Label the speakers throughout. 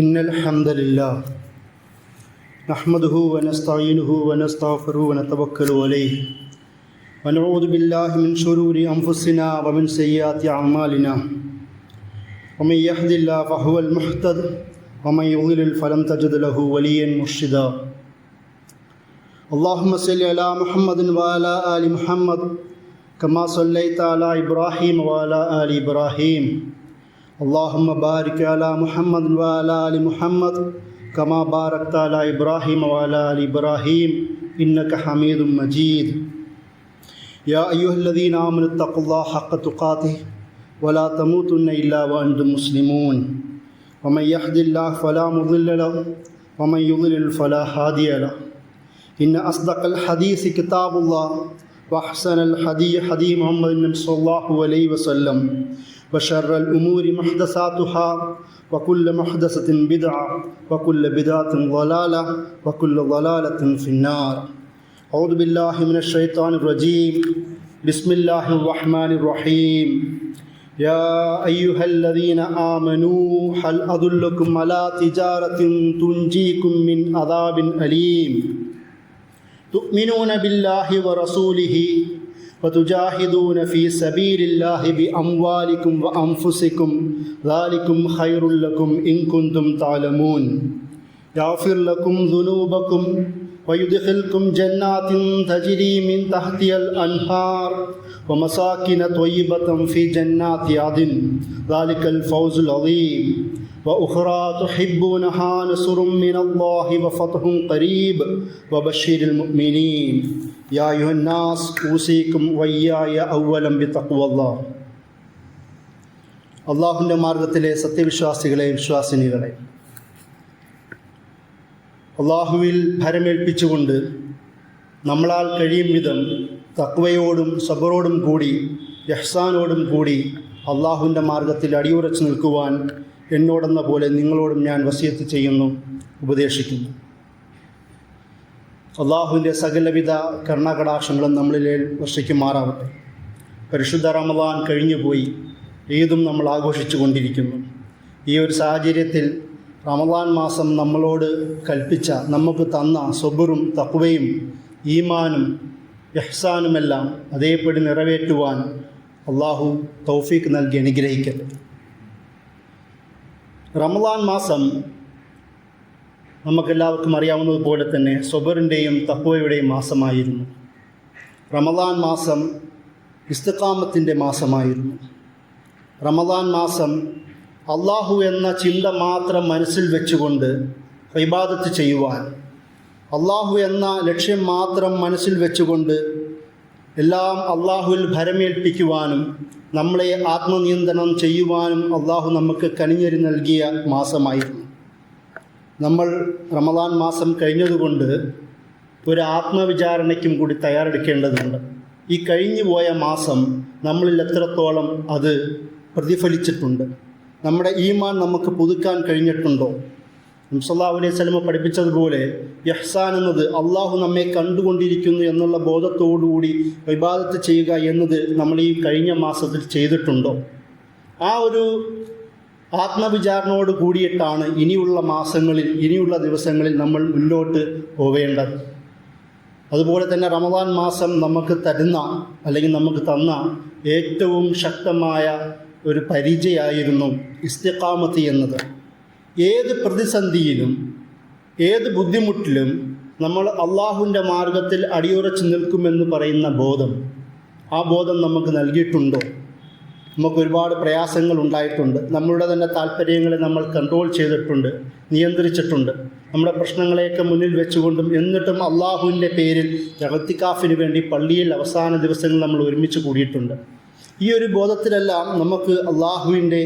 Speaker 1: إن الحمد لله نحمده ونستعينه ونستغفره ونتوكل عليه ونعوذ بالله من شرور أنفسنا ومن سيئات أعمالنا ومن يهد الله فهو المهتد ومن يضلل فلن تجد له وليا مرشدا اللهم صل على محمد وعلى آل محمد كما صليت على إبراهيم وعلى آل إبراهيم اللهم بارك على محمد وعلى آل محمد كما باركت على إبراهيم وعلى آل إبراهيم إنك حميد مجيد. يا أيها الذين آمنوا اتقوا الله حق تقاته ولا تموتن إلا وأنتم مسلمون. ومن يهد الله فلا مضل له ومن يضلل فلا هادي له. إن أصدق الحديث كتاب الله وأحسن الحديث حديث محمد صلى الله عليه وسلم. وشر الأمور محدثاتها وكل محدثة بدعة وكل بدعة ضلالة وكل ضلالة في النار. أعوذ بالله من الشيطان الرجيم. بسم الله الرحمن الرحيم. يا أيها الذين آمنوا هل أدلكم على تجارة تنجيكم من عذاب أليم؟ تؤمنون بالله ورسوله وتجاهدون في سبيل الله بأموالكم وأنفسكم. ذلكم خير لكم إن كنتم تعلمون. يغفر لكم ذنوبكم ويدخلكم جنات تجري من تحتها الأنهار ومساكن طيبة في جنات عدن. ذلك الفوز العظيم. وأخرى تحبونها نصر من الله وفتح قريب. وبشر المؤمنين. يا أيها الناس أوصيكم وإياي أولا بتقوى الله അള്ളാഹുവിൻ്റെ മാർഗത്തിലെ സത്യവിശ്വാസികളെ വിശ്വാസിനികളെ അള്ളാഹുവിൽ ഭരമേൽപ്പിച്ചുകൊണ്ട് നമ്മളാൽ കഴിയും വിധം തക്വയോടും സബറോടും കൂടി യഹ്സാനോടും കൂടി അള്ളാഹുവിൻ്റെ മാർഗത്തിൽ അടിയുറച്ചു നിൽക്കുവാൻ എന്നോടെന്ന പോലെ നിങ്ങളോടും ഞാൻ വസിയത്ത് ചെയ്യുന്നു ഉപദേശിക്കുന്നു അള്ളാഹുവിന്റെ സകലവിധ കരുണാകടാക്ഷങ്ങളും നമ്മളിലെ വർഷിക്കുമാറാവട്ടെ. പരിശുദ്ധ റമദാൻ കഴിഞ്ഞുപോയി. ഈദും നമ്മൾ ആഘോഷിച്ചു കൊണ്ടിരിക്കുന്നു ഈ ഒരു സാഹചര്യത്തിൽ റമദാൻ മാസം നമ്മളോട് കൽപ്പിച്ച നമുക്ക് തന്ന സൊബറും തക്വയും ഈമാനും യഹ്സാനുമെല്ലാം അതേപടി നിറവേറ്റുവാൻ അള്ളാഹു തൗഫീഖ് നൽകി അനുഗ്രഹിക്കട്ടെ. റമദാൻ മാസം നമുക്കെല്ലാവർക്കും അറിയാവുന്നതുപോലെ തന്നെ സൊബറിന്റെയും തക്വയുടെയും മാസമായിരുന്നു. റമദാൻ മാസം ഇസ്തക്കാമത്തിന്റെ മാസമായിരുന്നു. റമദാൻ മാസം അള്ളാഹു എന്ന ചിന്ത മാത്രം മനസ്സിൽ വെച്ചുകൊണ്ട് ഇബാദത്ത് ചെയ്യുവാൻ അള്ളാഹു എന്ന ലക്ഷ്യം മാത്രം മനസ്സിൽ വെച്ചുകൊണ്ട് എല്ലാം അള്ളാഹുവിൽ ഭരമേൽപ്പിക്കുവാനും നമ്മളെ ആത്മനിയന്ത്രണം ചെയ്യുവാനും അള്ളാഹു നമുക്ക് കനിഞ്ഞരി നൽകിയ മാസമായിരുന്നു. നമ്മൾ റമദാൻ മാസം കഴിഞ്ഞതുകൊണ്ട് ഒരു ആത്മവിചാരണയ്ക്കും കൂടി തയ്യാറെടുക്കേണ്ടതുണ്ട്. ഈ കഴിഞ്ഞു പോയ മാസം നമ്മളിൽ എത്രത്തോളം അത് പ്രതിഫലിച്ചിട്ടുണ്ട്. നമ്മുടെ ഈമാൻ നമുക്ക് പുതുക്കാൻ കഴിഞ്ഞിട്ടുണ്ടോ? മുസല്ലാ അലൈഹി സ്വലമ പഠിപ്പിച്ചതുപോലെ യഹ്സാൻ എന്നത് അള്ളാഹു നമ്മെ കണ്ടുകൊണ്ടിരിക്കുന്നു എന്നുള്ള ബോധത്തോടുകൂടി വിവാദത്ത് ചെയ്യുക എന്നത് നമ്മൾ ഈ കഴിഞ്ഞ മാസത്തിൽ ചെയ്തിട്ടുണ്ടോ? ആ ഒരു ആത്മവിചാരണയോട് കൂടിയിട്ടാണ് ഇനിയുള്ള മാസങ്ങളിൽ ഇനിയുള്ള ദിവസങ്ങളിൽ നമ്മൾ മുന്നോട്ട് പോവേണ്ടത്. അതുപോലെ തന്നെ റമദാൻ മാസം നമുക്ക് തരുന്ന അല്ലെങ്കിൽ നമുക്ക് തന്ന ഏറ്റവും ശക്തമായ ഒരു പരിചയമായിരുന്നു ഇസ്തിഖാമത്ത് എന്നത്. ഏത് പ്രതിസന്ധിയിലും ഏത് ബുദ്ധിമുട്ടിലും നമ്മൾ അള്ളാഹുവിന്റെ മാർഗത്തിൽ അടിയുറച്ച് നിൽക്കുമെന്ന് പറയുന്ന ബോധം. ആ ബോധം നമുക്ക് നൽകിയിട്ടുണ്ടോ? നമുക്ക് ഒരുപാട് പ്രയാസങ്ങൾ ഉണ്ടായിട്ടുണ്ട് നമ്മളുടെ തന്നെ താല്പര്യങ്ങളെ നമ്മൾ കൺട്രോൾ ചെയ്തിട്ടുണ്ട് നിയന്ത്രിച്ചിട്ടുണ്ട്. നമ്മുടെ പ്രശ്നങ്ങളെയൊക്കെ മുന്നിൽ വെച്ചുകൊണ്ടും എന്നിട്ടും അള്ളാഹുവിന്റെ പേരിൽ ജഗത്തിക്കാഫിന് വേണ്ടി പള്ളിയിൽ അവസാന ദിവസങ്ങൾ നമ്മൾ ഒരുമിച്ച് കൂടിയിട്ടുണ്ട്. ഈ ഒരു ബോധത്തിലെല്ലാം നമുക്ക് അള്ളാഹുവിന്റെ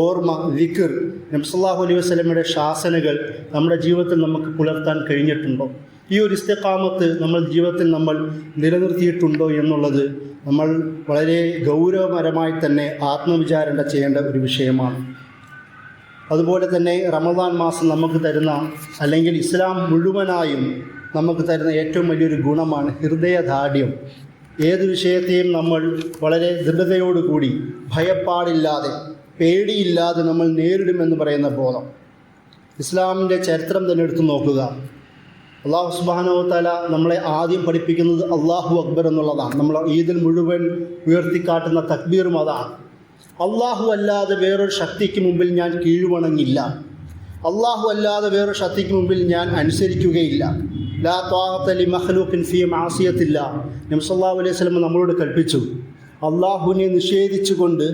Speaker 1: ഓർമ്മ വിക്കർ നബ്സല്ലാഹു അലൈഹി വസ്ലമയുടെ ശാസനകൾ നമ്മുടെ ജീവിതത്തിൽ നമുക്ക് പുലർത്താൻ കഴിഞ്ഞിട്ടുണ്ടോ? ഈ ഒരു ഇസ്തക്കാമത്ത് നമ്മൾ ജീവിതത്തിൽ നമ്മൾ നിലനിർത്തിയിട്ടുണ്ടോ എന്നുള്ളത് നമ്മൾ വളരെ ഗൗരവപരമായി തന്നെ ആത്മവിചാരണ ചെയ്യേണ്ട ഒരു വിഷയമാണ്. അതുപോലെ തന്നെ റമദാൻ മാസം നമുക്ക് തരുന്ന അല്ലെങ്കിൽ ഇസ്ലാം മുഴുവനായും നമുക്ക് തരുന്ന ഏറ്റവും വലിയൊരു ഗുണമാണ് ഹൃദയദാർഢ്യം ഏത് വിഷയത്തെയും നമ്മൾ വളരെ ദൃഢതയോടുകൂടി ഭയപ്പാടില്ലാതെ പേടിയില്ലാതെ നമ്മൾ നേരിടുമെന്ന് പറയുന്ന ബോധം. ഇസ്ലാമിന്റെ ചരിത്രം തന്നെ എടുത്തു നോക്കുക. അള്ളാഹു സുബാനോ തല നമ്മളെ ആദ്യം പഠിപ്പിക്കുന്നത് അള്ളാഹു അക്ബർ എന്നുള്ളതാണ്. നമ്മൾ ഈദിൽ മുഴുവൻ ഉയർത്തിക്കാട്ടുന്ന തക്ബീറും അതാണ്. അള്ളാഹു അല്ലാതെ വേറൊരു ശക്തിക്ക് മുമ്പിൽ ഞാൻ കീഴ്വണങ്ങില്ല. അള്ളാഹു അല്ലാതെ വേറൊരു ശക്തിക്ക് മുമ്പിൽ ഞാൻ അനുസരിക്കുകയില്ല. ലാ ത്വാഹത്തലി മഹ്ലൂക്കിൻ ഫി മാസിയത്തില്ല. നംസല്ലാ അലൈഹി സ്വലം നമ്മളോട് കൽപ്പിച്ചു. അള്ളാഹുവിനെ നിഷേധിച്ചുകൊണ്ട്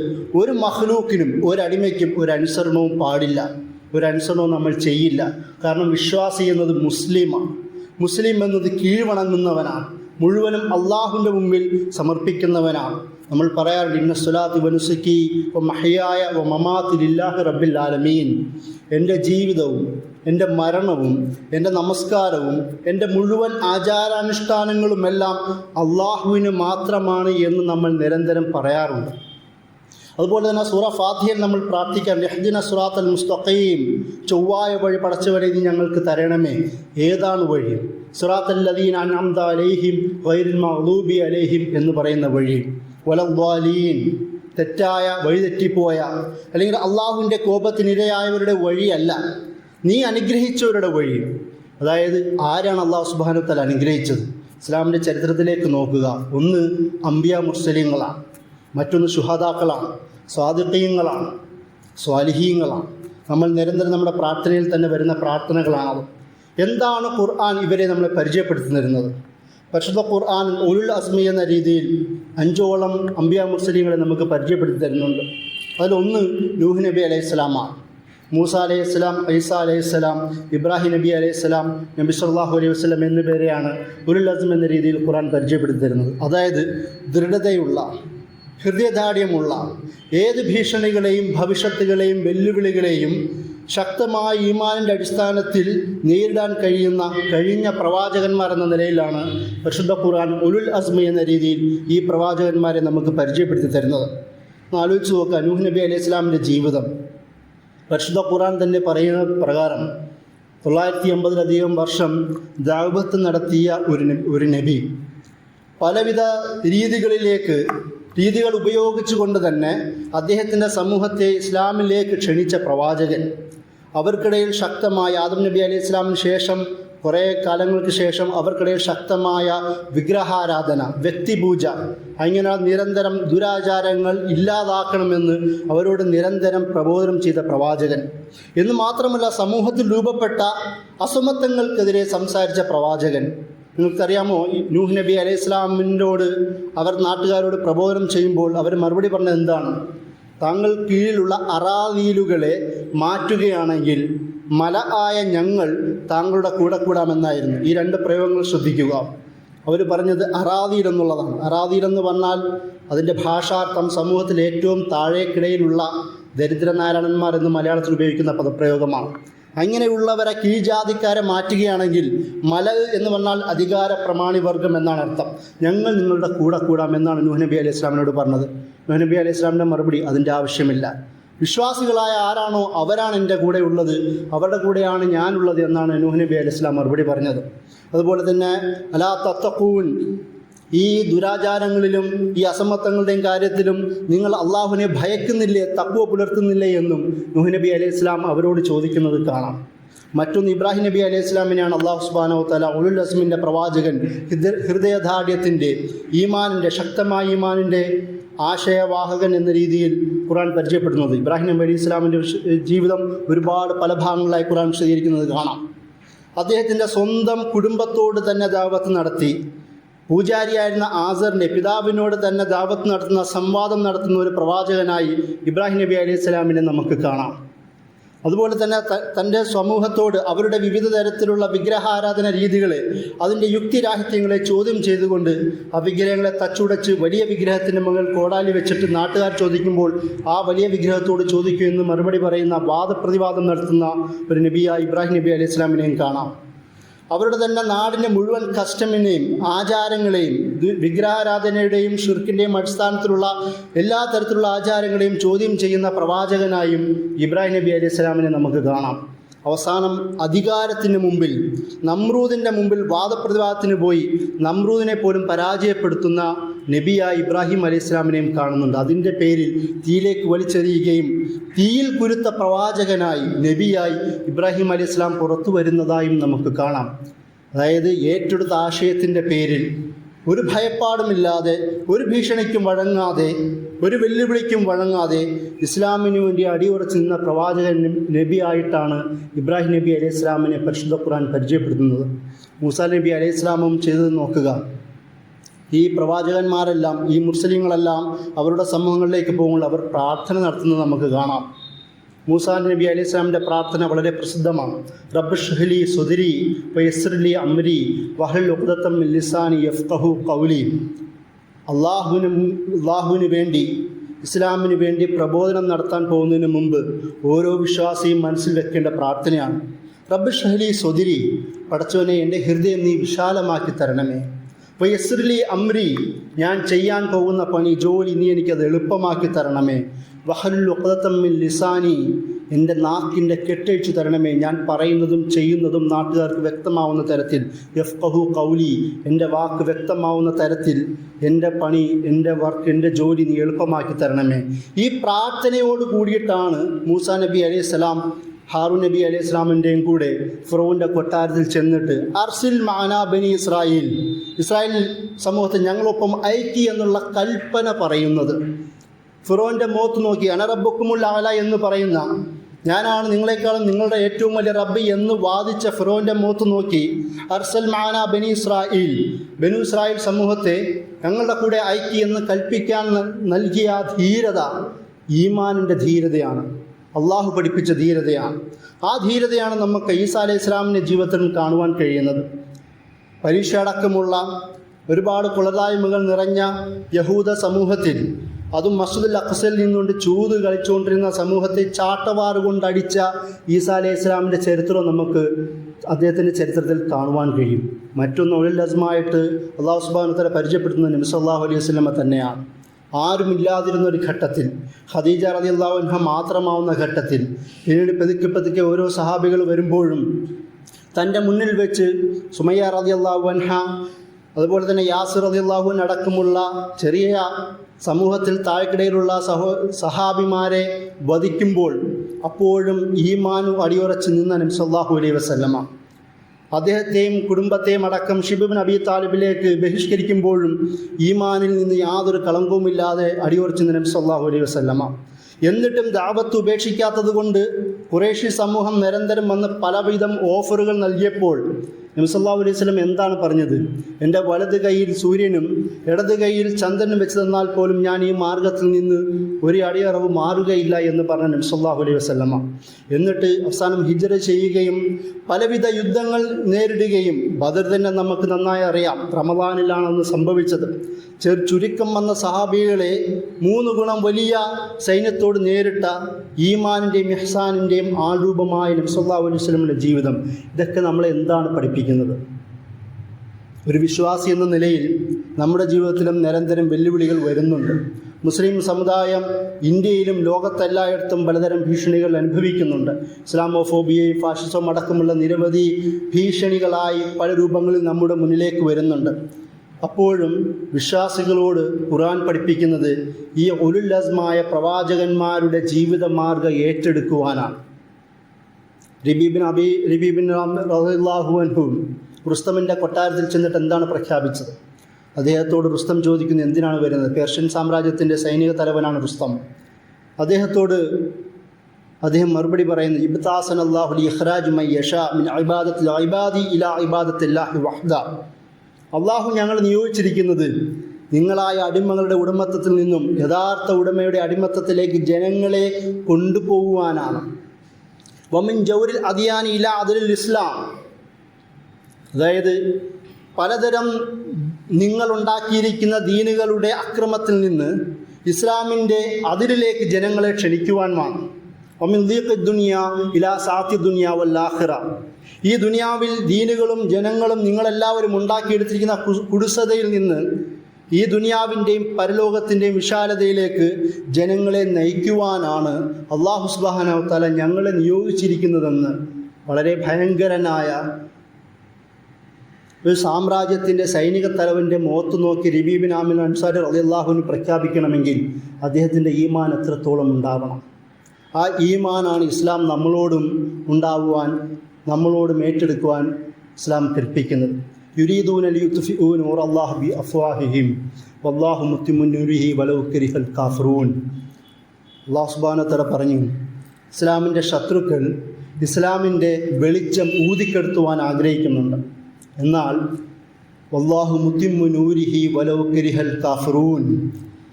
Speaker 1: ഒരു മഹ്ലൂക്കിനും ഒരടിമയ്ക്കും ഒരു അനുസരണവും പാടില്ല. ഒരു അനുസരണവും നമ്മൾ ചെയ്യില്ല. കാരണം വിശ്വാസി എന്നത് മുസ്ലിമാണ്. മുസ്ലിം എന്നത് കീഴ്വണങ്ങുന്നവനാണ്. മുഴുവനും അള്ളാഹുവിന്റെ മുമ്പിൽ സമർപ്പിക്കുന്നവനാണ്. നമ്മൾ പറയാറുണ്ട് ഇന്ന സുലാത്ത് വനുസുക്കി ഒ മഹയായ ഒ മമാത്തിലില്ലാഹ് റബ്ബിൽ ആലമീൻ. എന്റെ ജീവിതവും എന്റെ മരണവും എന്റെ നമസ്കാരവും എന്റെ മുഴുവൻ ആചാരാനുഷ്ഠാനങ്ങളുമെല്ലാം അള്ളാഹുവിന് മാത്രമാണ് എന്ന് നമ്മൾ നിരന്തരം പറയാറുണ്ട്. അതുപോലെ തന്നെ സൂറ ഫാത്തിഹയിൽ നമ്മൾ പ്രാർത്ഥിക്കാൻ ലഹ്ദിന സുറാത്തൽ മുസ്തഖീം. ചൊവ്വായ വഴി പടച്ചവരെ നീ ഞങ്ങൾക്ക് തരണമേ. ഏതാണ് വഴി? സുറാത്തൽ ലദീൻ അൻഅംദ അലൈഹിം വൈരിൽ മഹ്ലൂബി അലൈഹിം എന്ന് പറയുന്ന വഴി. വലദ്വാലീൻ. തെറ്റായ വഴിതെറ്റിപ്പോയ അല്ലെങ്കിൽ അള്ളാഹുവിന്റെ കോപത്തിനിരയായവരുടെ വഴിയല്ല. നീ അനുഗ്രഹിച്ചവരുടെ വഴി. അതായത് ആരാണ് അള്ളാഹു സുബാനുത്തൽ അനുഗ്രഹിച്ചത്? ഇസ്ലാമിന്റെ ചരിത്രത്തിലേക്ക് നോക്കുക. ഒന്ന് അംബിയ മുർസലിങ്ങളാണ്. മറ്റൊന്ന് ശുഹാദാക്കളാണ് സ്വാദിഖീങ്ങളാണ് സ്വാലിഹീങ്ങളാണ്. നമ്മൾ നിരന്തരം നമ്മുടെ പ്രാർത്ഥനയിൽ തന്നെ വരുന്ന പ്രാർത്ഥനകളാണത്. എന്താണ് ഖുർആൻ ഇവരെ നമ്മളെ പരിചയപ്പെടുത്തി തരുന്നത് പരിശുദ്ധ ഖുർആൻ ഉരുൾ അസ്മി എന്ന രീതിയിൽ അഞ്ചോളം അംബിയ മുസ്ലിങ്ങളെ നമുക്ക് പരിചയപ്പെടുത്തി തരുന്നുണ്ട്. അതിലൊന്ന് നൂഹ് നബി അലൈഹി സ്വലാമാണ് മൂസ അലൈഹി സ്വലാം ഐസ അലൈഹി സ്വലാം ഇബ്രാഹിം നബി അലൈഹി സ്വലാം നബി സല്ലാഹു അലൈഹി വസ്ലം എന്നിവരെയാണ് ഉരുൾ അസ്മ എന്ന രീതിയിൽ ഖുർആൻ പരിചയപ്പെടുത്തി തരുന്നത്. അതായത് ദൃഢതയുള്ള ഹൃദയദാഢ്യമുള്ള ഏത് ഭീഷണികളെയും ഭവിഷ്യത്തുകളെയും വെല്ലുവിളികളെയും ശക്തമായ ഈമാനിന്റെ അടിസ്ഥാനത്തിൽ നേരിടാൻ കഴിയുന്ന കഴിഞ്ഞ പ്രവാചകന്മാർ എന്ന നിലയിലാണ് പരിശുദ്ധ ഖുർആൻ ഉലുൽ അസ്മ എന്ന രീതിയിൽ ഈ പ്രവാചകന്മാരെ നമുക്ക് പരിചയപ്പെടുത്തി തരുന്നത്. ആലോചിച്ച് നോക്കുക നൂഹ് നബി അലൈഹി ഇസ്ലാമിന്റെ ജീവിതം. പരിശുദ്ധ ഖുർആൻ തന്നെ പറയുന്ന പ്രകാരം തൊള്ളായിരത്തി അമ്പതിലധികം വർഷം ദാവത്ത് നടത്തിയ ഒരു ഒരു നബി. പലവിധ രീതികളിലേക്ക് രീതികൾ ഉപയോഗിച്ചുകൊണ്ട് തന്നെ അദ്ദേഹത്തിന്റെ സമൂഹത്തെ ഇസ്ലാമിലേക്ക് ക്ഷണിച്ച പ്രവാചകൻ. അവർക്കിടയിൽ ശക്തമായ ആദം നബി അലൈഹി ഇസ്ലാമിന് ശേഷം കുറേ കാലങ്ങൾക്ക് ശേഷം അവർക്കിടയിൽ ശക്തമായ വിഗ്രഹാരാധന വ്യക്തിപൂജ അങ്ങനെ നിരന്തരം ദുരാചാരങ്ങൾ ഇല്ലാതാക്കണമെന്ന് അവരോട് നിരന്തരം പ്രബോധനം ചെയ്ത പ്രവാചകൻ. എന്ന് മാത്രമല്ല സമൂഹത്തിൽ രൂപപ്പെട്ട അസമത്വങ്ങൾക്കെതിരെ സംസാരിച്ച പ്രവാചകൻ. നിങ്ങൾക്കറിയാമോ ഈ നൂഹ് നബി അലൈഹി ഇസ്ലാമിനോട് അവർ നാട്ടുകാരോട് പ്രബോധനം ചെയ്യുമ്പോൾ അവർ മറുപടി പറഞ്ഞത് എന്താണ്? താങ്കൾ കീഴിലുള്ള അറാവീലുകളെ മാറ്റുകയാണെങ്കിൽ മല ആയ ഞങ്ങൾ താങ്കളുടെ കൂടെ കൂടാമെന്നായിരുന്നു. ഈ രണ്ട് പ്രയോഗങ്ങൾ ശ്രദ്ധിക്കുക. അവർ പറഞ്ഞത് അറാദീൽ എന്നുള്ളതാണ്. അറാദീൽ എന്ന് പറഞ്ഞാൽ അതിന്റെ ഭാഷാർത്ഥം സമൂഹത്തിൽ ഏറ്റവും താഴേക്കിടയിലുള്ള ദരിദ്രനാരായണന്മാർ എന്ന് മലയാളത്തിൽ ഉപയോഗിക്കുന്ന പദപ്രയോഗമാണ്. അങ്ങനെയുള്ളവരെ കീഴ്ജാതിക്കാരെ മാറ്റുകയാണെങ്കിൽ മല എന്ന് പറഞ്ഞാൽ അധികാര പ്രമാണി വർഗം എന്നാണ് അർത്ഥം. ഞങ്ങൾ നിങ്ങളുടെ കൂടെ കൂടാം എന്നാണ് നൂഹ് നബി അലൈഹി ഇസ്ലാമിനോട് പറഞ്ഞത്. നൂഹ് നബി അലൈഹി ഇസ്ലാമിന്റെ മറുപടി അതിന്റെ ആവശ്യമില്ല. വിശ്വാസികളായ ആരാണോ അവരാണ് എന്റെ കൂടെ ഉള്ളത്. അവരുടെ കൂടെയാണ് ഞാനുള്ളത് എന്നാണ് നൂഹ് നബി അലൈഹി ഇസ്ലാം മറുപടി പറഞ്ഞത്. അതുപോലെ തന്നെ അലാ തത്തക്കൂൻ ഈ ദുരാചാരങ്ങളിലും ഈ അസമത്വങ്ങളുടെയും കാര്യത്തിലും നിങ്ങൾ അള്ളാഹുവിനെ ഭയക്കുന്നില്ലേ തക്കുവ പുലർത്തുന്നില്ലേ എന്നും നൂഹ് നബി അലൈഹി ഇസ്ലാം അവരോട് ചോദിക്കുന്നത് കാണാം. മറ്റൊന്ന് ഇബ്രാഹിം നബി അലൈഹി ഇസ്ലാമിനെയാണ് അള്ളാഹു സുബാനോ തല ഉലുൽ അസ്മിന്റെ പ്രവാചകൻ ഹൃദ- ഹൃദയദാഢ്യത്തിന്റെ ഈമാനിന്റെ ശക്തമായ ഈമാനിന്റെ ആശയവാഹകൻ എന്ന രീതിയിൽ ഖുറാൻ പരിചയപ്പെടുന്നത്. ഇബ്രാഹിം നബി അലൈഹി ഇസ്ലാമിന്റെ ജീവിതം ഒരുപാട് പല ഭാഗങ്ങളായി ഖുറാൻ വിശദീകരിക്കുന്നത് കാണാം. അദ്ദേഹത്തിന്റെ സ്വന്തം കുടുംബത്തോട് തന്നെ ദാവത്ത് നടത്തി. പൂജാരിയായിരുന്ന ആസറിനെ പിതാവിനോട് തന്നെ ദാവത്ത് നടത്തുന്ന സംവാദം നടത്തുന്ന ഒരു പ്രവാചകനായി ഇബ്രാഹിം നബി അലൈഹി സ്വലാമിനെ നമുക്ക് കാണാം. അതുപോലെ തന്നെ തന്റെ സമൂഹത്തോട് അവരുടെ വിവിധ തരത്തിലുള്ള വിഗ്രഹാരാധന രീതികളെ അതിന്റെ യുക്തിരാഹിത്യങ്ങളെ ചോദ്യം ചെയ്തുകൊണ്ട് ആ വിഗ്രഹങ്ങളെ തച്ചുടച്ച് വലിയ വിഗ്രഹത്തിന്റെ മുകളിൽ കോടാലി വെച്ചിട്ട് നാട്ടുകാർ ചോദിക്കുമ്പോൾ ആ വലിയ വിഗ്രഹത്തോട് ചോദിക്കുമെന്ന് മറുപടി പറയുന്ന വാദപ്രതിവാദം നടത്തുന്ന ഒരു നബിയ ഇബ്രാഹിം നബി അലൈഹി ഇസ്ലാമിനെയും കാണാം. അവരുടെ തന്നെ നാടിന്റെ മുഴുവൻ കസ്റ്റമിനെയും ആചാരങ്ങളെയും വിഗ്രഹാരാധനയുടെയും ഷിർക്കിന്റെയും അടിസ്ഥാനത്തിലുള്ള എല്ലാ തരത്തിലുള്ള ആചാരങ്ങളെയും ചോദ്യം ചെയ്യുന്ന പ്രവാചകനായും ഇബ്രാഹിം നബി അലൈഹി സ്വലാമിനെ നമുക്ക് കാണാം. അവസാനം അധികാരത്തിന് മുമ്പിൽ നമ്രൂദിന്റെ മുമ്പിൽ വാദപ്രതിവാദത്തിന് പോയി നമ്രൂദിനെ പോലും പരാജയപ്പെടുത്തുന്ന നബിയായ ഇബ്രാഹിം അലൈഹി ഇസ്ലാമിനെയും കാണുന്നുണ്ട്. അതിന്റെ പേരിൽ തീയിലേക്ക് വലിച്ചെറിയുകയും തീയിൽ കുരുത്ത പ്രവാചകനായി നബിയായി ഇബ്രാഹിം അലൈഹി ഇസ്ലാം പുറത്തു വരുന്നതായും നമുക്ക് കാണാം. അതായത് ഏറ്റെടുത്ത ആശയത്തിന്റെ പേരിൽ ഒരു ഭയപ്പാടുമില്ലാതെ ഒരു ഭീഷണിക്കും വഴങ്ങാതെ ഒരു വെല്ലുവിളിക്കും വഴങ്ങാതെ ഇസ്ലാമിന് വേണ്ടി അടിയുറച്ച് നിന്ന പ്രവാചകൻ നബിയായിട്ടാണ് ഇബ്രാഹിം നബി അലൈഹി ഇസ്ലാമിനെ പരിശുദ്ധ ഖുർആൻ പരിചയപ്പെടുത്തുന്നത്. മൂസാ നബി അലൈഹി ഇസ്ലാമും ചെയ്തത് നോക്കുക. ഈ പ്രവാചകന്മാരെല്ലാം ഈ മുസ്ലിങ്ങളെല്ലാം അവരുടെ സമൂഹങ്ങളിലേക്ക് പോകുമ്പോൾ അവർ പ്രാർത്ഥന നടത്തുന്നത് നമുക്ക് കാണാം. മൂസാ നബി അലി ഇസ്ലാമിന്റെ പ്രാർത്ഥന വളരെ പ്രസിദ്ധമാണ്. റബ്ബ് ഷഹ്ലി സുദിരി വയസ്രലി അമ്രി വഹൽ ഉഖ്ദത്തം ലിസാനി യഫ്ഖഹു കൗലി അള്ളാഹുവിന് അള്ളാഹുവിന് വേണ്ടി ഇസ്ലാമിന് വേണ്ടി പ്രബോധനം നടത്താൻ പോകുന്നതിന് മുമ്പ് ഓരോ വിശ്വാസിയും മനസ്സിൽ വെക്കേണ്ട പ്രാർത്ഥനയാണ്. റബ്ബ് ഷഹ്ലി സുദിരി പടച്ചവനെ എന്റെ ഹൃദയം നീ വിശാലമാക്കി തരണമേ. വയസ്രലി അമ്രി ഞാൻ ചെയ്യാൻ പോകുന്ന പണി ജോലി നീ എനിക്കത് എളുപ്പമാക്കി തരണമേ. വഹലുൽ ലിസാനി എന്റെ നാക്കിന്റെ കെട്ടഴിച്ചു തരണമേ. ഞാൻ പറയുന്നതും ചെയ്യുന്നതും നാട്ടുകാർക്ക് വ്യക്തമാവുന്ന തരത്തിൽ. എഫ് കഹു കൗലി എന്റെ വാക്ക് വ്യക്തമാവുന്ന തരത്തിൽ. എന്റെ പണി എന്റെ വർക്ക് എന്റെ ജോലി നീ എളുപ്പമാക്കി തരണമേ. ഈ പ്രാർത്ഥനയോട് കൂടിയിട്ടാണ് മൂസാ നബി അലൈഹി സ്വലാം ഹാറു നബി അലൈഹി ഇസ്ലാമിന്റെയും കൂടെ ഫിറോവിന്റെ കൊട്ടാരത്തിൽ ചെന്നിട്ട് അർസിൽ മാനാ ബനി ഇസ്രായേൽ. ഇസ്രായേൽ സമൂഹത്തെ ഞങ്ങളൊപ്പം ഐക്കി എന്നുള്ള കൽപ്പന പറയുന്നത്. ഫിറോന്റെ മുഖത്ത് നോക്കി അനറബുക്കുമുള്ള ആല എന്ന് പറയുന്ന ഞാനാണ് നിങ്ങളെക്കാളും നിങ്ങളുടെ ഏറ്റവും വലിയ റബ്ബ് എന്ന് വാദിച്ച ഫിറോന്റെ മുഖത്ത് നോക്കി അർസൽ മാന ബനി ഇസ്രായേൽ. ബനു ഇസ്രായേൽ സമൂഹത്തെ ഞങ്ങളുടെ കൂടെ ഐക്യ എന്ന് കൽപ്പിക്കാൻ നൽകിയ ധീരത ഈമാനിന്റെ ധീരതയാണ്. അള്ളാഹു പഠിപ്പിച്ച ധീരതയാണ്. ആ ധീരതയാണ് നമുക്ക് ഈസാ അലൈഹി ഇസ്ലാമിന്റെ ജീവിതത്തിൽ കാണുവാൻ കഴിയുന്നത്. പരീക്ഷ അടക്കമുള്ള ഒരുപാട് കുളതായ്മകൾ നിറഞ്ഞ യഹൂദ സമൂഹത്തിൽ അതും മസ്ജിദുൽ അഖസയിൽ നിന്നുകൊണ്ട് ചൂത് കളിച്ചുകൊണ്ടിരുന്ന സമൂഹത്തെ ചാട്ടവാറ് കൊണ്ടടിച്ച ഈസാ അലൈഹി ഇസ്ലാമിന്റെ ചരിത്രം നമുക്ക് അദ്ദേഹത്തിന്റെ ചരിത്രത്തിൽ കാണുവാൻ കഴിയും. മറ്റൊന്ന് ഒഴിൽ അസ്മായിട്ട് അള്ളാഹു സുബാനത്തല പരിചയപ്പെടുത്തുന്ന നബിസല്ലാഹു അലൈഹി വസ്ലമ തന്നെയാണ്. ആരുമില്ലാതിരുന്ന ഒരു ഘട്ടത്തിൽ ഖദീജ അള്ളാഹുൻഹ മാത്രമാവുന്ന ഘട്ടത്തിൽ പിന്നീട് പതുക്കെ പതുക്കെ ഓരോ സഹാബികൾ വരുമ്പോഴും തന്റെ മുന്നിൽ വെച്ച് സുമയ്യ അൻഹ അതുപോലെ തന്നെ യാസിർ റതി അള്ളാഹുൻ അടക്കമുള്ള ചെറിയ സമൂഹത്തിൽ താഴ്ക്കിടയിലുള്ള സഹോ സഹാബിമാരെ വധിക്കുമ്പോൾ അപ്പോഴും ഈമാനു അടിയുറച്ച് നിന്ന നബ്സല്ലാഹു അലൈ വസല്ലമ അദ്ദേഹത്തെയും കുടുംബത്തെയും അടക്കം ഷിബിബിൻ അബി താലിബിലേക്ക് ബഹിഷ്കരിക്കുമ്പോഴും ഈമാനിൽ നിന്ന് യാതൊരു കളങ്കവുമില്ലാതെ അടിയുറച്ച് നബി സല്ലാഹു അലൈഹി വസല്ലമ. എന്നിട്ടും ദാവത്ത് ഉപേക്ഷിക്കാത്തത് കൊണ്ട് കുറേഷി സമൂഹം നിരന്തരം വന്ന് പലവിധം ഓഫറുകൾ നൽകിയപ്പോൾ നബിസല്ലാ അലൈഹി സ്വലം എന്താണ് പറഞ്ഞത്? എന്റെ വലത് കൈയിൽ സൂര്യനും ഇടത് കൈയിൽ ചന്ദ്രനും വെച്ച് തന്നാൽ പോലും ഞാൻ ഈ മാർഗത്തിൽ നിന്ന് ഒരു അടിയറവ് മാറുകയില്ല എന്ന് പറഞ്ഞ നബിസല്ലാഹു അലൈഹി വസ്ലമ എന്നിട്ട് അവസാനം ഹിജറ ചെയ്യുകയും പലവിധ യുദ്ധങ്ങൾ നേരിടുകയും ബദർ തന്നെ നമുക്ക് നന്നായി അറിയാം റമദാനിലാണെന്ന് സംഭവിച്ചത്. ചെറു ചുരുക്കം വന്ന സഹാബികളെ മൂന്ന് ഗുണം വലിയ സൈന്യത്തോട് നേരിട്ട ഈമാനിന്റെയും ഇഹ്സാനിന്റെയും ആരൂപമായ നബ്സല്ലാ അലൈഹി സ്വലമിന്റെ ജീവിതം. ഇതൊക്കെ നമ്മളെ എന്താണ് പഠിപ്പിക്കുന്നത്? ഒരു വിശ്വാസി എന്ന നിലയിൽ നമ്മുടെ ജീവിതത്തിലും നിരന്തരം വെല്ലുവിളികൾ വരുന്നുണ്ട്. മുസ്ലിം സമുദായം ഇന്ത്യയിലും ലോകത്തെല്ലായിടത്തും പലതരം ഭീഷണികൾ അനുഭവിക്കുന്നുണ്ട്. ഇസ്ലാമോഫോബിയയും ഫാഷിസവും അടക്കമുള്ള നിരവധി ഭീഷണികളായി പല രൂപങ്ങളിൽ നമ്മുടെ മുന്നിലേക്ക് വരുന്നുണ്ട്. അപ്പോഴും വിശ്വാസികളോട് ഖുറാൻ പഠിപ്പിക്കുന്നത് ഈ ഉലുല്ലസ്മായ പ്രവാചകന്മാരുടെ ജീവിതമാർഗം ഏറ്റെടുക്കുവാനാണ്. റിബീബിൻ അബി റിബീബിൻ അൻഹു റുസ്തമിന്റെ കൊട്ടാരത്തിൽ ചെന്നിട്ട് എന്താണ് പ്രഖ്യാപിച്ചത്? അദ്ദേഹത്തോട് റുസ്തം ചോദിക്കുന്നു എന്തിനാണ് വരുന്നത്? പേർഷ്യൻ സാമ്രാജ്യത്തിന്റെ സൈനിക തലവനാണ് റുസ്തം. അദ്ദേഹത്തോട് അദ്ദേഹം മറുപടി പറയുന്നു ഇബ്താസൻ അള്ളാഹു ഇഹ്റാജ് മൈ യഷ മിൻ ഇബാദത്തിൽ അബാദി ഇല അബാദത്ത് വഹ്ദ. അള്ളാഹു ഞങ്ങൾ നിയോഗിച്ചിരിക്കുന്നത് നിങ്ങളായ അടിമകളുടെ ഉടമത്തത്തിൽ നിന്നും യഥാർത്ഥ ഉടമയുടെ അടിമത്തത്തിലേക്ക് ജനങ്ങളെ കൊണ്ടുപോകുവാനാണ്. വമിൻ ജൗരിൽ അദിയാനി ഇല അതിൽ ഇസ്ലാം. അതായത് പലതരം നിങ്ങളുണ്ടാക്കിയിരിക്കുന്ന ദീനുകളുടെ അക്രമത്തിൽ നിന്ന് ഇസ്ലാമിന്റെ അതിരിലേക്ക് ജനങ്ങളെ ക്ഷണിക്കുവാൻ വാങ്ങും. ഒമിൻ ദീഖ് ദുനിയ ഇലാ സാത്തി ദുനിയ വല്ലാഹിറ ഈ ദുനിയാവിൽ ദീനുകളും ജനങ്ങളും നിങ്ങളെല്ലാവരും ഉണ്ടാക്കിയെടുത്തിരിക്കുന്ന കുടുസതയിൽ നിന്ന് ഈ ദുനിയാവിന്റെയും പരലോകത്തിന്റെയും വിശാലതയിലേക്ക് ജനങ്ങളെ നയിക്കുവാനാണ് അള്ളാഹു സുബാന തല ഞങ്ങളെ നിയോഗിച്ചിരിക്കുന്നതെന്ന് വളരെ ഭയങ്കരനായ ഒരു സാമ്രാജ്യത്തിന്റെ സൈനിക തലവന്റെ മുഖത്ത് നോക്കി രബീബിൻ ആമിൻ അൻസാരി അള്ളാഹുവിന് പ്രഖ്യാപിക്കണമെങ്കിൽ അദ്ദേഹത്തിന്റെ ഈമാൻ എത്രത്തോളം ഉണ്ടാവണം? ആ ഈമാനാണ് ഇസ്ലാം നമ്മളോടും ഉണ്ടാവുവാൻ നമ്മളോടും ഏറ്റെടുക്കുവാൻ ഇസ്ലാം കൽപ്പിക്കുന്നത്. യുരീദൂൻ അലി യുത്തുഫിഊൻ നൂർ അള്ളാഹു ബി അഫ്വാഹിഹിം വല്ലാഹു മുത്തിമുന്നൂരിഹി വലൗ കരിഹൽ കാഫറൂൻ അള്ളാഹു സുബാനത്തല പറഞ്ഞു ഇസ്ലാമിന്റെ ശത്രുക്കൾ ഇസ്ലാമിന്റെ വെളിച്ചം ഊതിക്കെടുത്തുവാൻ ആഗ്രഹിക്കുന്നുണ്ട്. എന്നാൽ വല്ലാഹു മുത്തിമു നൂരിഹി വലൗ കരിഹൽ കാഫറൂൻ.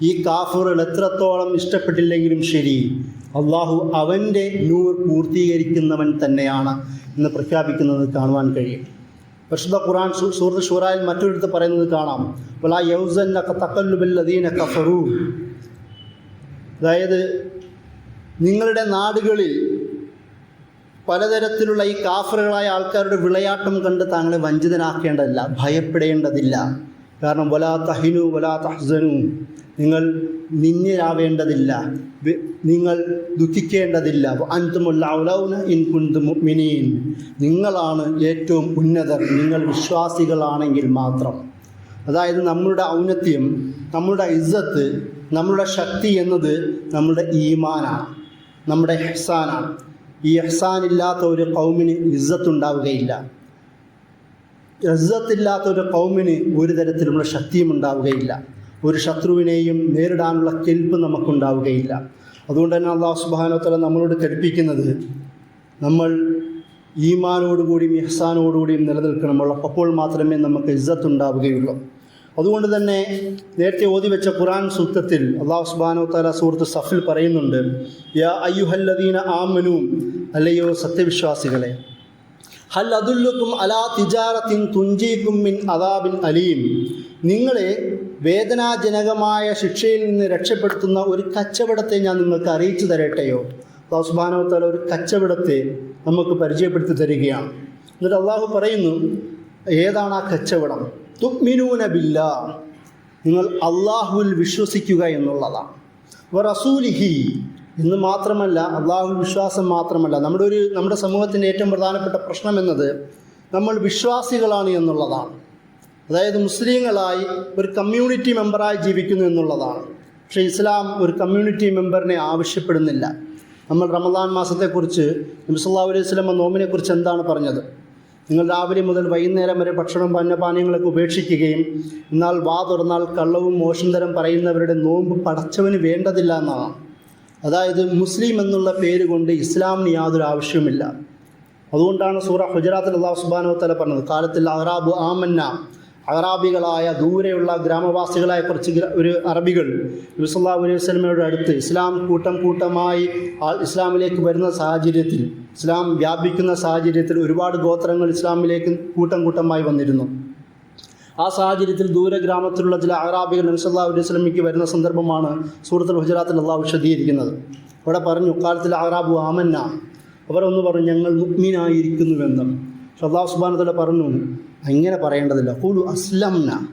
Speaker 1: ഈ കാഫറുകൾ എത്രത്തോളം ഇഷ്ടപ്പെട്ടില്ലെങ്കിലും ശരി അള്ളാഹു അവന്റെ നൂർ പൂർത്തീകരിക്കുന്നവൻ തന്നെയാണ് എന്ന് പ്രഖ്യാപിക്കുന്നത് കാണുവാൻ കഴിയും. പരിശുദ്ധ ഖുറാൻ സൂറത്ത് ഷൂറായിൽ മറ്റൊരിടത്ത് പറയുന്നത് കാണാം. വലാ ഒക്കെ തക്കല്ലുബല്ലദീന കഫറൂ. അതായത് നിങ്ങളുടെ നാടുകളിൽ പലതരത്തിലുള്ള ഈ കാഫറുകളായ ആൾക്കാരുടെ വിളയാട്ടം കണ്ട് താങ്കളെ വഞ്ചിതനാക്കേണ്ടതില്ല ഭയപ്പെടേണ്ടതില്ല. കാരണം വലാ തഹിനു വലാ തഹ്സനു. നിങ്ങൾ നിന്യരാവേണ്ടതില്ല വി- നിങ്ങൾ ദുഃഖിക്കേണ്ടതില്ല. അൻതുമുല്ലൗലൗന ഇൻ മുഅ്മിനീൻ. നിങ്ങളാണ് ഏറ്റവും ഉന്നതർ നിങ്ങൾ വിശ്വാസികളാണെങ്കിൽ മാത്രം. അതായത് നമ്മളുടെ ഔന്നത്യം നമ്മളുടെ ഇസ്സത്ത് നമ്മളുടെ ശക്തി എന്നത് നമ്മുടെ ഈമാനാണ് നമ്മുടെ ഹെസാനാണ് ഈ ഹെസാനില്ലാത്ത ഒരു കൗമിന് ഇസ്സത്ത് ഉണ്ടാവുകയില്ല. ഒരു കൗമിന് ഒരു തരത്തിലുള്ള ശക്തിയും ഉണ്ടാവുകയില്ല. ഒരു ശത്രുവിനെയും നേരിടാനുള്ള കെൽപ്പ് നമുക്കുണ്ടാവുകയില്ല. അതുകൊണ്ട് തന്നെ അള്ളാഹു സുബാനോത്തല നമ്മളോട് കൽപ്പിക്കുന്നത് നമ്മൾ ഈമാനോടുകൂടിയും ഇഹ്സാനോടുകൂടിയും നിലനിൽക്കണം അപ്പോൾ മാത്രമേ നമുക്ക് ഇസ്സത്ത് ഉണ്ടാവുകയുള്ളൂ അതുകൊണ്ട് തന്നെ നേരത്തെ ഓതി വെച്ച ഖുറാൻ സൂക്തത്തിൽ അള്ളാഹു സുബാനോ താല സൂറത്ത് സഫിൽ പറയുന്നുണ്ട് യാ അയ്യുഹല്ലദീന ആമനു അല്ലയോ സത്യവിശ്വാസികളെ ഹൽ അലാ തിജാറത്തിൻ തുഞ്ചീക്കും മിൻ അദാബിൻ അലീം. നിങ്ങളെ വേദനാജനകമായ ശിക്ഷയിൽ നിന്ന് രക്ഷപ്പെടുത്തുന്ന ഒരു കച്ചവടത്തെ ഞാൻ നിങ്ങൾക്ക് അറിയിച്ചു തരട്ടെയോ? അള്ളാഹുസ്ബാനോത്താല സുബാനോ താല ഒരു കച്ചവടത്തെ നമുക്ക് പരിചയപ്പെടുത്തി തരികയാണ്. എന്നിട്ട് അള്ളാഹു പറയുന്നു ഏതാണ് ആ കച്ചവടം? തുക്മിനൂന ബില്ല. നിങ്ങൾ അള്ളാഹുവിൽ വിശ്വസിക്കുക എന്നുള്ളതാണ്. റസൂലിഹി. എന്ന് മാത്രമല്ല അള്ളാഹു വിശ്വാസം മാത്രമല്ല. നമ്മുടെ ഒരു നമ്മുടെ സമൂഹത്തിന്റെ ഏറ്റവും പ്രധാനപ്പെട്ട പ്രശ്നം എന്നത് നമ്മൾ വിശ്വാസികളാണ് എന്നുള്ളതാണ്. അതായത് മുസ്ലിങ്ങളായി ഒരു കമ്മ്യൂണിറ്റി മെമ്പറായി ജീവിക്കുന്നു എന്നുള്ളതാണ്. പക്ഷേ ഇസ്ലാം ഒരു കമ്മ്യൂണിറ്റി മെമ്പറിനെ ആവശ്യപ്പെടുന്നില്ല. നമ്മൾ റമദാൻ മാസത്തെക്കുറിച്ച് നബിസല്ലാ അലൈഹി സ്വലമ നോമിനെക്കുറിച്ച് എന്താണ് പറഞ്ഞത്? നിങ്ങൾ രാവിലെ മുതൽ വൈകുന്നേരം വരെ ഭക്ഷണം പാനപാനീയങ്ങളൊക്കെ ഉപേക്ഷിക്കുകയും എന്നാൽ വാ തുറന്നാൽ കള്ളവും മോശം തരം പറയുന്നവരുടെ നോമ്പ് പടച്ചവന് വേണ്ടതില്ല എന്നാണ്. അതായത് മുസ്ലിം എന്നുള്ള പേര് കൊണ്ട് ഇസ്ലാമിന് യാതൊരു ആവശ്യവുമില്ല. അതുകൊണ്ടാണ് സൂറ ഹുജറാത്തിൽ അള്ളാഹു സുബാനോ തല പറഞ്ഞത് കാലത്തിൽ അറാബ് ആമന്ന അറാബികളായ ദൂരെയുള്ള ഗ്രാമവാസികളായ കുറച്ച് ഒരു അറബികൾ നബിസല്ലാ അലൈഹി വസ്ലമയുടെ അടുത്ത് ഇസ്ലാം കൂട്ടം കൂട്ടമായി ഇസ്ലാമിലേക്ക് വരുന്ന സാഹചര്യത്തിൽ ഇസ്ലാം വ്യാപിക്കുന്ന സാഹചര്യത്തിൽ ഒരുപാട് ഗോത്രങ്ങൾ ഇസ്ലാമിലേക്ക് കൂട്ടം കൂട്ടമായി വന്നിരുന്നു. ആ സാഹചര്യത്തിൽ ദൂരഗ്രാമത്തിലുള്ള ചില അറാബികൾ നബിസല്ലാ അലൈഹി സ്വലമിക്ക് വരുന്ന സന്ദർഭമാണ് സൂറത്തുൽ ഹുജറാത്തിൽ അള്ളാഹു വിശദീകരിക്കുന്നത്. അവിടെ പറഞ്ഞു കാലത്തിൽ അറാബു ആമന്ന. അവർ ഒന്ന് പറഞ്ഞു ഞങ്ങൾ മുഗ്മീനായിരിക്കുന്നുവെന്നും. പക്ഷെ അള്ളാഹു സുബാനത്തല പറഞ്ഞു അങ്ങനെ പറയേണ്ടതില്ല. കൂലു അസ്ലംന.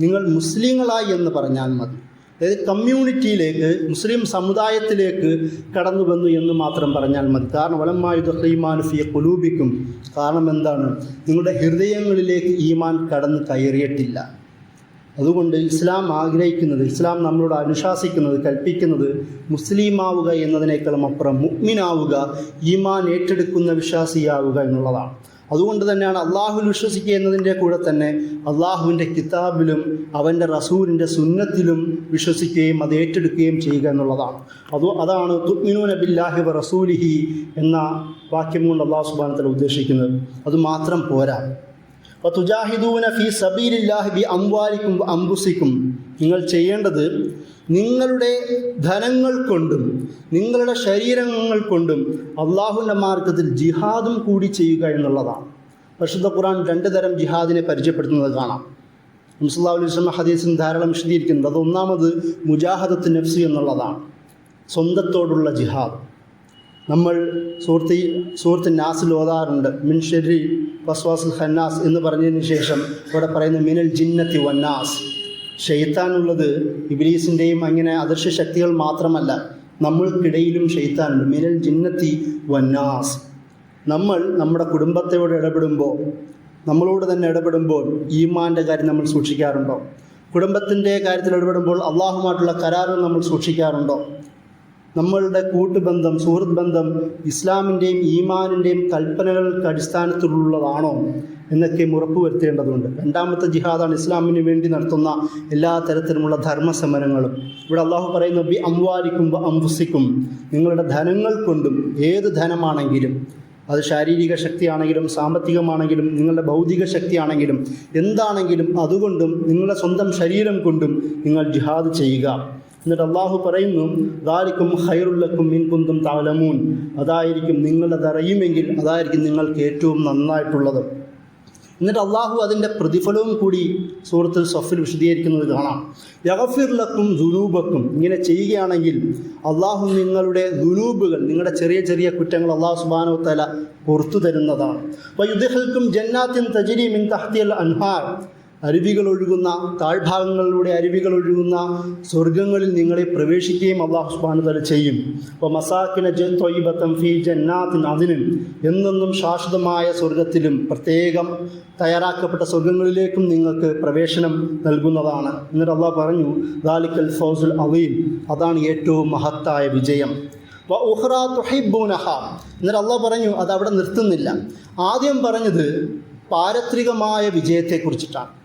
Speaker 1: നിങ്ങൾ മുസ്ലിങ്ങളായി എന്ന് പറഞ്ഞാൽ മതി. അതായത് കമ്മ്യൂണിറ്റിയിലേക്ക് മുസ്ലിം സമുദായത്തിലേക്ക് കടന്നു വന്നു എന്ന് മാത്രം പറഞ്ഞാൽ മതി. കാരണം വലമായുധ ഫിയ കുലൂബിക്കും കാരണം എന്താണ്? നിങ്ങളുടെ ഹൃദയങ്ങളിലേക്ക് ഈമാൻ കടന്ന് കയറിയിട്ടില്ല. അതുകൊണ്ട് ഇസ്ലാം ആഗ്രഹിക്കുന്നത് ഇസ്ലാം നമ്മളോട് അനുശാസിക്കുന്നത് കൽപ്പിക്കുന്നത് മുസ്ലിമാവുക എന്നതിനേക്കാളും അപ്പുറം മുഗ്മിനാവുക ഈമാൻ ഏറ്റെടുക്കുന്ന വിശ്വാസിയാവുക എന്നുള്ളതാണ്. അതുകൊണ്ട് തന്നെയാണ് അള്ളാഹുൽ വിശ്വസിക്കുക എന്നതിന്റെ കൂടെ തന്നെ അള്ളാഹുവിന്റെ കിതാബിലും അവന്റെ റസൂലിന്റെ സുന്നത്തിലും വിശ്വസിക്കുകയും അത് ഏറ്റെടുക്കുകയും ചെയ്യുക എന്നുള്ളതാണ്. അത് അതാണ് തുഗ്മിനൂന ബില്ലാഹി വ റസൂലിഹി എന്ന വാക്യം കൊണ്ട് അള്ളാഹു സുബാനത്തിൽ ഉദ്ദേശിക്കുന്നത്. അത് മാത്രം പോരാ. തുജാഹിദൂന ഫി സബീലില്ലാഹി ബി അംവാലിക്കും അംബുസിക്കും. നിങ്ങൾ ചെയ്യേണ്ടത് നിങ്ങളുടെ ധനങ്ങൾ കൊണ്ടും നിങ്ങളുടെ ശരീരങ്ങൾ കൊണ്ടും അള്ളാഹുവിന്റെ മാർഗത്തിൽ ജിഹാദും കൂടി ചെയ്യുക എന്നുള്ളതാണ്. പരിശുദ്ധ ഖുറാൻ രണ്ട് തരം ജിഹാദിനെ പരിചയപ്പെടുത്തുന്നത് കാണാം. മുസ്ലാ അലൈഹി ഹദീസിന് ധാരാളം വിശദീകരിക്കുന്നത് അത് ഒന്നാമത് മുജാഹദത്ത് നഫ്സി എന്നുള്ളതാണ്. സ്വന്തത്തോടുള്ള ജിഹാദ്. നമ്മൾ സുഹൃത്തി സുഹൃത്ത് നാസിൽ ഓതാറുണ്ട്. മിൻ ഷെരി വസ്വാസുൽ ഖന്നാസ് എന്ന് പറഞ്ഞതിന് ശേഷം ഇവിടെ പറയുന്ന മിനൽ ജിന്നത്തി വന്നാസ്. ഷെയ്ത്താനുള്ളത് ഇബിലീസിന്റെയും അങ്ങനെ അദൃശ്യ ശക്തികൾ മാത്രമല്ല നമ്മൾക്കിടയിലും ഷെയ്ത്താനുണ്ട്. മിനൽ ജിന്നത്തി വന്നാസ്. നമ്മൾ നമ്മുടെ കുടുംബത്തോട് ഇടപെടുമ്പോൾ നമ്മളോട് തന്നെ ഇടപെടുമ്പോൾ ഈമാന്റെ കാര്യം നമ്മൾ സൂക്ഷിക്കാറുണ്ടോ? കുടുംബത്തിന്റെ കാര്യത്തിൽ ഇടപെടുമ്പോൾ അള്ളാഹുമായിട്ടുള്ള കരാറുകൾ നമ്മൾ സൂക്ഷിക്കാറുണ്ടോ? നമ്മളുടെ കൂട്ടുബന്ധം സുഹൃത്ത് ബന്ധം ഇസ്ലാമിന്റെയും ഈമാനിന്റെയും കൽപ്പനകൾക്ക് അടിസ്ഥാനത്തിലുള്ളതാണോ? എന്നൊക്കെ ഉറപ്പുവരുത്തേണ്ടതുണ്ട് രണ്ടാമത്തെ ജിഹാദാണ് ഇസ്ലാമിന് വേണ്ടി നടത്തുന്ന എല്ലാ തരത്തിലുമുള്ള ധർമ്മസമരങ്ങളും. ഇവിടെ അള്ളാഹു പറയുന്ന ബി അംവാലിക്കും അംബുസിക്കും നിങ്ങളുടെ ധനങ്ങൾ കൊണ്ടും ഏത് ധനമാണെങ്കിലും അത് ശാരീരിക ശക്തിയാണെങ്കിലും സാമ്പത്തികമാണെങ്കിലും നിങ്ങളുടെ ഭൗതിക ശക്തിയാണെങ്കിലും എന്താണെങ്കിലും അതുകൊണ്ടും നിങ്ങളുടെ സ്വന്തം ശരീരം കൊണ്ടും നിങ്ങൾ ജിഹാദ് ചെയ്യുക. എന്നിട്ട് അള്ളാഹു പറയുന്നു ദാലിക്കും ഹൈറുള്ളക്കും മീൻകുന്തും താലമൂൻ അതായിരിക്കും നിങ്ങളുടെ തറയുമെങ്കിൽ അതായിരിക്കും നിങ്ങൾക്ക് ഏറ്റവും നന്നായിട്ടുള്ളത്. എന്നിട്ട് അള്ളാഹു അതിന്റെ പ്രതിഫലവും കൂടി സൂറത്തിൽ സഫിൽ വിശദീകരിക്കുന്നത് കാണാം. യഗഫിർലക്കും ദുനൂബക്കും. ഇങ്ങനെ ചെയ്യുകയാണെങ്കിൽ അള്ളാഹു നിങ്ങളുടെ ദുനൂബുകൾ നിങ്ങളുടെ ചെറിയ ചെറിയ കുറ്റങ്ങൾ അള്ളാഹു സുബാനോ തല പുറത്തു തരുന്നതാണ്. അപ്പോൾ യുദ്ധഹൽക്കും ജന്നാത്തിൻ തജിരി മിൻ തഹ്തിയൽ അൻഹാർ. അരുവികൾ ഒഴുകുന്ന താഴ്ഭാഗങ്ങളിലൂടെ അരുവികൾ ഒഴുകുന്ന സ്വർഗങ്ങളിൽ നിങ്ങളെ പ്രവേശിക്കുകയും അള്ളാഹു സുബാനു തല ചെയ്യും. അപ്പോൾ മസാക്കിന തൊയ്ബത്തം ഫി ജന്നാത്തിൻ അതിനും എന്നെന്നും ശാശ്വതമായ സ്വർഗത്തിലും പ്രത്യേകം തയ്യാറാക്കപ്പെട്ട സ്വർഗങ്ങളിലേക്കും നിങ്ങൾക്ക് പ്രവേശനം നൽകുന്നതാണ്. എന്നിട്ട് അള്ളാഹ് പറഞ്ഞു ദാലിക്കൽ ഫൗസുൽ അവീം അതാണ് ഏറ്റവും മഹത്തായ വിജയം. ഉഹ്റ എന്നിട്ട് അള്ളാഹ് പറഞ്ഞു അത് അവിടെ നിർത്തുന്നില്ല. ആദ്യം പറഞ്ഞത് പാരത്രികമായ വിജയത്തെക്കുറിച്ചിട്ടാണ്.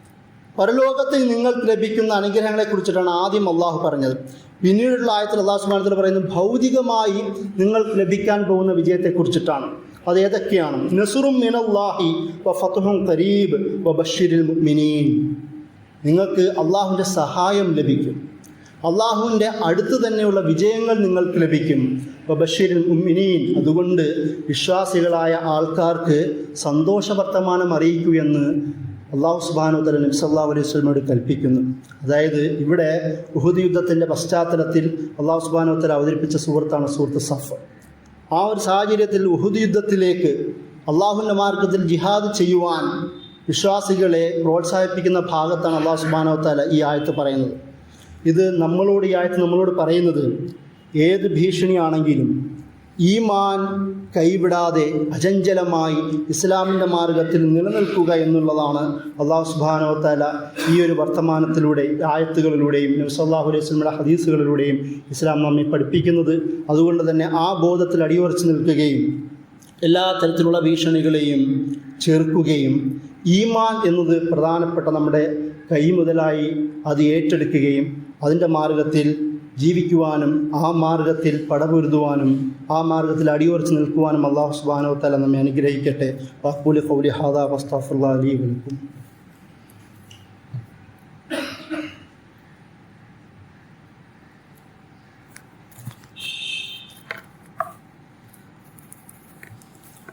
Speaker 1: പരലോകത്തിൽ നിങ്ങൾ ലഭിക്കുന്ന അനുഗ്രഹങ്ങളെ കുറിച്ചിട്ടാണ് ആദ്യം അള്ളാഹു പറഞ്ഞത്. പിന്നീടുള്ള ആയത്തിൽ അള്ളാഹു സുബാനത്തിൽ പറയുന്നത് ഭൗതികമായി നിങ്ങൾ ലഭിക്കാൻ പോകുന്ന വിജയത്തെക്കുറിച്ചിട്ടാണ് അത് ഏതൊക്കെയാണ്? നസുറും മിനല്ലാഹി വ ഫത്തുഹും കരീബ് വ ബഷീരിൽ മിനീൻ നിങ്ങൾക്ക് അള്ളാഹുവിന്റെ സഹായം ലഭിക്കും. അള്ളാഹുവിന്റെ അടുത്ത് തന്നെയുള്ള വിജയങ്ങൾ നിങ്ങൾക്ക് ലഭിക്കും. ഇപ്പോൾ ബഷീരിൽ ഉമ്മിനീൻ അതുകൊണ്ട് വിശ്വാസികളായ ആൾക്കാർക്ക് സന്തോഷവർത്തമാനം അറിയിക്കൂ എന്ന് അള്ളാഹു തല നബ്സല്ലാ അലൈഹി സ്വലമോട് കൽപ്പിക്കുന്നു. അതായത് ഇവിടെ ഉഹുദ് യുദ്ധത്തിന്റെ പശ്ചാത്തലത്തിൽ അള്ളാഹു സുബാനു തല അവതരിപ്പിച്ച സുഹൃത്താണ് സുഹൃത്ത് സഫ്. ആ ഒരു സാഹചര്യത്തിൽ ഉഹുദ് യുദ്ധത്തിലേക്ക് അള്ളാഹുവിന്റെ മാർഗത്തിൽ ജിഹാദ് ചെയ്യുവാൻ വിശ്വാസികളെ പ്രോത്സാഹിപ്പിക്കുന്ന ഭാഗത്താണ് അള്ളാഹു സുബാനോ തല ഈ ആയത്ത് പറയുന്നത്. ഇത് നമ്മളോട് ഈ ആയത്ത് നമ്മളോട് പറയുന്നത് ഏത് ഭീഷണിയാണെങ്കിലും ഈമാൻ കൈവിടാതെ അചഞ്ചലമായി ഇസ്ലാമിന്റെ മാർഗത്തിൽ നിലനിൽക്കുക എന്നുള്ളതാണ് അള്ളാഹു സുബാനോ തല ഈ ഒരു വർത്തമാനത്തിലൂടെ ആയത്തുകളിലൂടെയും നബ്സല്ലാഹു അലൈഹി സ്വലമിയുടെ ഹദീസുകളിലൂടെയും ഇസ്ലാം നമ്മെ പഠിപ്പിക്കുന്നത്. അതുകൊണ്ട് തന്നെ ആ ബോധത്തിൽ അടിയുറച്ച് നിൽക്കുകയും എല്ലാ തരത്തിലുള്ള ഭീഷണികളെയും ചേർക്കുകയും ഈമാൻ എന്നത് പ്രധാനപ്പെട്ട നമ്മുടെ കൈ മുതലായി അത് ഏറ്റെടുക്കുകയും അതിന്റെ മാർഗത്തിൽ ജീവിക്കുവാനും ആ മാർഗത്തിൽ പടപൊരുതുവാനും ആ മാർഗത്തിൽ അടിയുറച്ച് നിൽക്കുവാനും അള്ളാഹു സുബാനോ തല നമ്മെ അനുഗ്രഹിക്കട്ടെ വഖൂലി ഖൗലി ഹാദാ വസ്തഗ്ഫിറുല്ലാ ലീ വലക്കും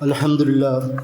Speaker 1: الحمد لله